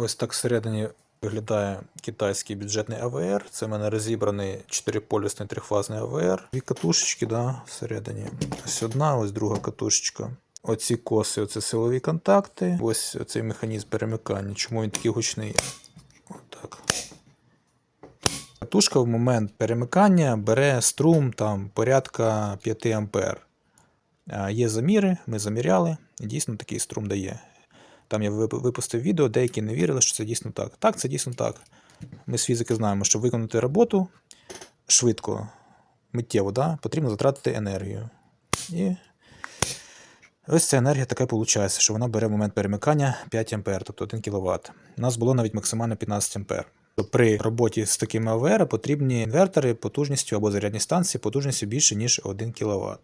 Ось так всередині виглядає китайський бюджетний АВР. Це в мене розібраний чотириполюсний трихфазний АВР. Дві катушечки, да, всередині. Ось одна, ось друга катушечка. Оці коси, оце силові контакти. Ось цей механізм перемикання. Чому він такий гучний? Отак. Катушка в момент перемикання бере струм там порядка 5 ампер. А, Є заміри, ми заміряли, і дійсно такий струм дає. Там я випустив відео, деякі не вірили, що це дійсно так. Так, це дійсно так. Ми з фізики знаємо, щоб виконати роботу швидко, миттєво, да, потрібно затратити енергію. І ось ця енергія така виходить, що вона бере момент перемикання 5 А, тобто 1 кВт. У нас було навіть максимально 15 А. При роботі з такими АВР потрібні інвертори потужністю або зарядні станції потужністю більше, ніж 1 кВт.